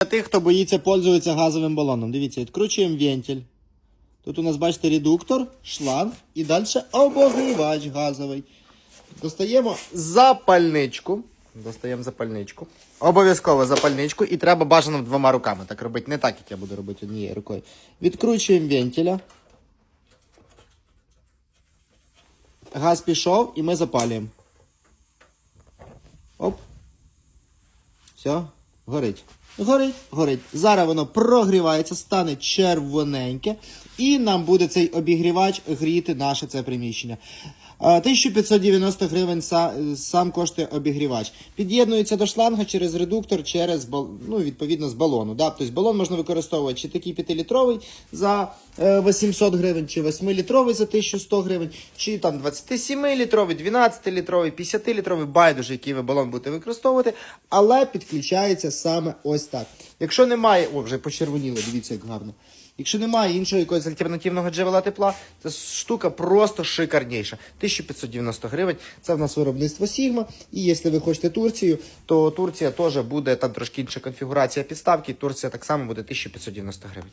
Для тих, хто боїться пользуватися газовим балоном. Дивіться, відкручуємо вентиль. Тут у нас, бачите, редуктор, шланг і далі обогрівач газовий. Достаємо запальничку. Достаємо запальничку. Обов'язково запальничку і треба бажано двома руками. Так робити не так, як я буду робити однією рукою. Відкручуємо вентиля. Газ пішов і ми запалюємо. Оп. Все, горить. Горить, горить. Зараз воно прогрівається, стане червоненьке, і нам буде цей обігрівач гріти наше це приміщення. Е, 1590 гривень са- сам коштує обігрівач. Під'єднується до шланга через редуктор, через ну, відповідно з балону. Да? Тобто балон можна використовувати чи такий 5-літровий за е, 800 гривень, чи 8-літровий за 1100 гривень, чи там 27-літровий, 12-літровий, 50-літровий, байдуже, який ви балон будете використовувати, але підключається саме ось так. Якщо немає, о, вже почервоніло, дивіться, як гарно. Якщо немає іншого якогось альтернативного джерела тепла, ця штука просто шикарніша. 1590 гривень. Це в нас виробництво Sigma. І якщо ви хочете Турцію, то Турція теж буде там трошки інша конфігурація підставки. Турція так само буде 1590 гривень.